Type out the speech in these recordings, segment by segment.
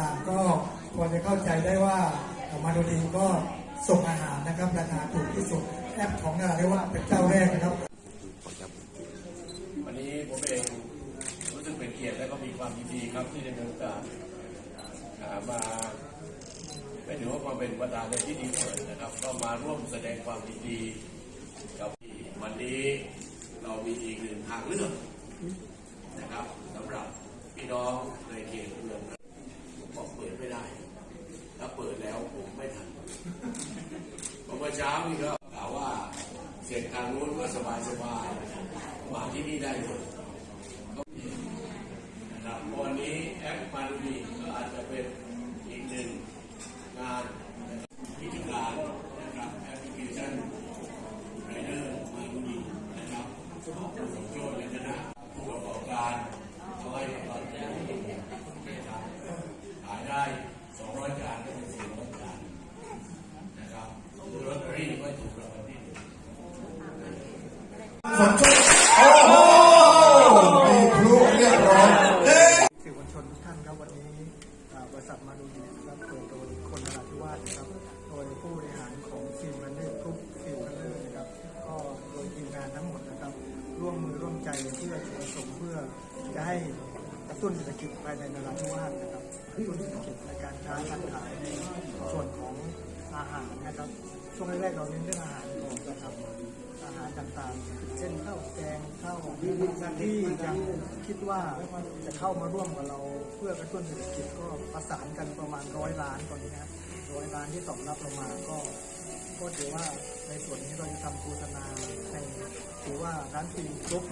ต่างๆ ก็ควรจะเข้าใจได้ว่ามาโดดีก็ส่งอาหารนะครับราคาถูกที่สุดแอปของนาเรียกว่าเป็นเจ้าแรกนะครับ วันนี้ผมเองรู้สึกเป็นเกียรติและก็มีความยิดีครับที่ได้มีโอกาสมาไม่ถือว่าความเป็นประธานในที่นี้เปินะครับ ก็มาร่วมแสดงความยิดีกับวันนี้เรามีอีกหนึ่งทางเลือก อเช้านี่ก็กล่าวว่าเสร็จทางนู้นก็สบายสบายๆมาที่นี่ได้เลยก็มีนะครับวันนี้แอปมาดูดีก็อาจจะเป็นอีกหนึ่งงานนะครับพิธีการนะครับแอปพลิเคชันไรเดอร์มาดูดีนะครับของผู้สมโชคและคณะผู้ประกอบการเขาให้ตอนแรกขายได้ 200 จานก็เป็น400จานนะครับซื้อลอตเตอรี่ก็ถูกรางวัลที่หนึ่ง ผลชุดโอ้โหมีพลุเรียบร้อยสื่อมวลชนทุกท่านครับวันนี้อาบริษัทมาดูดีนะครับเปิดโดยคนนราธิวาสนะครับโดยผู้บริหารของฟิลมันเนอร์กรุ๊ปฟิลมันเนอร์นะครับก็โดยทีมงานทั้งหมดนะครับร่วมมือร่วมใจเพื่อจุดประสงค์เพื่อจะให้กระตุ้นเศรษฐกิจภายในนราธิวาสนะครับกระตุ้นเศรษฐกิจในการค้าการขายในส่วนของอาหารนะครับช่วงแรกๆเราเน้นเรื่องอาหารก่อนนะครับ อาหารต่างๆ เช่นข้าวแกงข้าวที่ยังคิดว่าจะเข้ามาร่วมกับเราเพื่อกระตุ้นเศรษฐกิจก็ประสานกันประมาณร้อยล้านตอนนี้นะร้อยล้านที่ตอบรับเรามาก็ก็ถือว่าในส่วนนี้เราจะทำโฆษณาในถือว่าร้านฟิล์มกรุ๊ป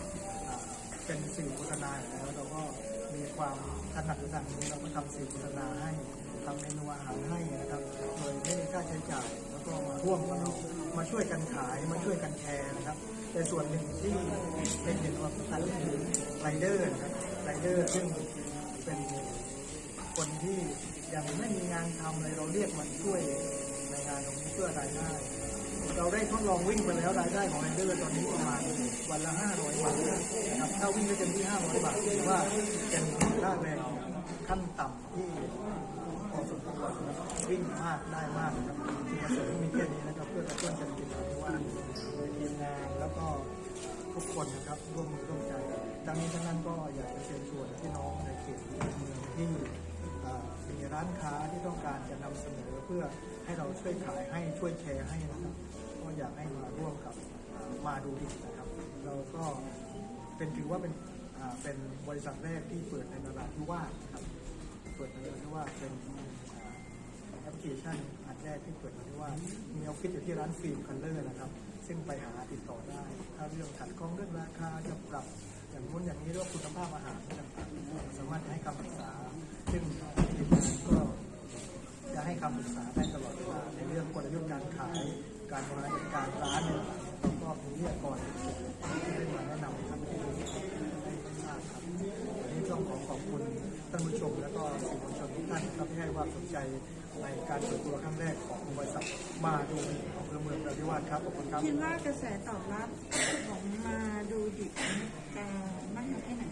เป็นสื่อโฆษณาอยู่แล้วเราก็มีความถนัดในทางนี้เราก็ทำสื่อโฆษณาให้ทำเมนูอาหารให้นะครับโดยไม่มีค่าใช้จ่ายแล้วก็มาร่วมกันเรา มาช่วยกันขายมาช่วยกันแชร์นะครับแต่ส่วนหนึ่งที่เป็นเห็นว่าสำคัญคือไรเดอร์นะครับไรเดอร์ซึ่งเป็นคนที่ยังไม่มีงานทำเลยเราเรียกมาช่วยในงานตรงนี้เพื่อรายได้เราได้ทดลองวิ่งไปแล้วรายได้ของไรเดอร์ตอนนี้ประมาณวันละ500บาทนะครับถ้าวิ่งได้เต็มที่500บาทถือว่าเป็นค่าแรงขั้นต่ำที่ วิ่งมากได้มากนะครับที่มาเสริมมีแค่นี้นะครับ เพื่อกระตุ้นเศรษฐกิจของว่าโดยทีมงานแล้วก็ทุกคนนะครับร่วมมือร่วมใจดังนี้ทั้งนั้นก็อยากจะเชิญชวนพี่น้องในเขตเมืองที่มีร้านค้าที่ต้องการจะนำเสนอเพื่อให้เราช่วยขายให้ช่วยแชร์ให้นะครับก็อยากให้มาร่วมกับมาดูดีนะครับ เราก็เป็นถือว่าเป็นเป็นบริษัทแรกที่เปิดในนราธิวาสนะครับเปิดในนราธิวาสเป็น พลิเคชันอันแรกที่เปิดมาที่ว่ามีออฟฟิศอยู่ที่ร้านฟิล์มคัลเลอร์นะครับซึ่งไปหาติดต่อได้ ถ้าเรื่องขัดข้องเรื่องราคาจะปรับอย่างนู้นอย่างนี้หรือว่าคุณภาพอาหารต่างๆสามารถให้คำปรึกษา ซึ่งทีมงานก็จะให้คำปรึกษาได้ตลอดเวลาในเรื่องกลยุทธ์การขายการบริหารการร้านเนี่ยเราก็มีวิทยากรที่ได้มาแนะนำท่านให้ให้ทราบครับวันนี้ต้องขอขอบคุณท่านผู้ชมและก็สื่อมวลชนทุกท่านครับที่ให้ความสนใจ ในการเปิดตัวครั้งแรกของบริษัทมาดูอำเภอเมืองนราธิวาสครับขอบคุณครับคิดว่ากระแสตอบรับของมาดูดิบจะมากน้อยแค่ไหน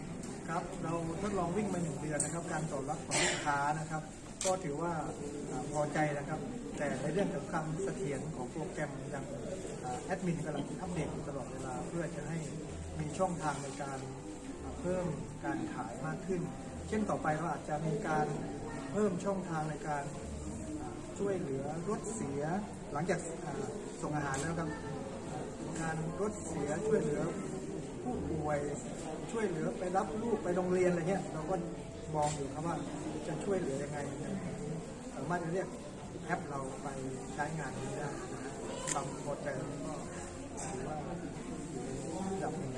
ครับเราทดลองวิ่งมาหนึ่งเดือนนะครับ การตอบรับของลูกค้านะครับ ก็ถือว่าอ่าพอใจนะครับ แต่ในเรื่องของความเสถียรของโปรแกรมยังอ่าแอดมินกำลังอัปเดตอยู่ตลอดเวลาเพื่อจะให้มีช่องทางในการอ่าเพิ่มการขายมากขึ้น เช่นต่อไปเราอาจจะมีการเพิ่มช่องทางในการอ่า ช่วยเหลือรถเสียหลังจากส่งอาหารแล้วครับงานรถเสียช่วยเหลือผู้ป่วยช่วยเหลือไปรับลูกไปโรงเรียนอะไรเงี้ยเราก็มองอยู่ครับว่าจะช่วยเหลือยังไงสามารถจะเรียกแอปเราไปใช้งานได้นาทโปรเจกต์ก็ถือว่าดับหนึ่ง